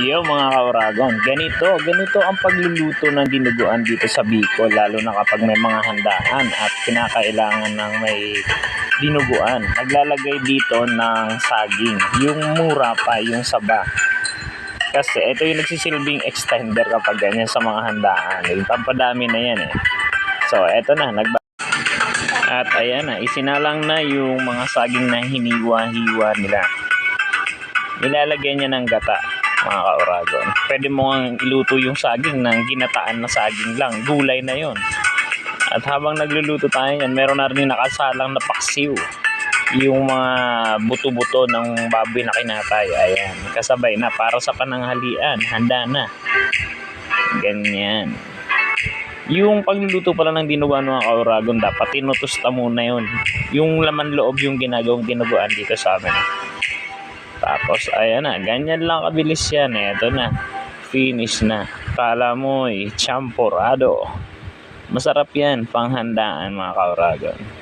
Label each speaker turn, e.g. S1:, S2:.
S1: Yo mga kauragon, ganito, ganito ang pagluluto ng dinuguan dito sa Bicol lalo na kapag may mga handaan at kinakailangan ng may dinuguan. Naglalagay dito ng saging, yung mura pa, yung saba. Kasi ito yung nagsisilbing extender kapag ganyan sa mga handaan. Yung pampadami na yan eh. So eto na, nagba at ayan na, isinalang na yung mga saging na hiniwa-hiwa nila. Nilalagyan niya ng gata, mga kauragon. Pwede mo nga iluto yung saging ng ginataan na saging lang. Gulay na yon. At habang nagluluto tayo yan, meron na rin nakasalang na paksiw. Yung mga buto-buto ng baboy na kinatay. Ayan, kasabay na para sa pananghalian. Handa na. Ganyan. Yung pagluluto pala ng dinuguan mga kauragon, dapat tinutusta muna yun. Yung laman loob yung ginagawang dinuguan dito sa amin. Tapos, ayan na, ganyan lang kabilis yan. Ito na, finish na. Kala mo, eh, champurado. Masarap yan, panghandaan mga kauragon.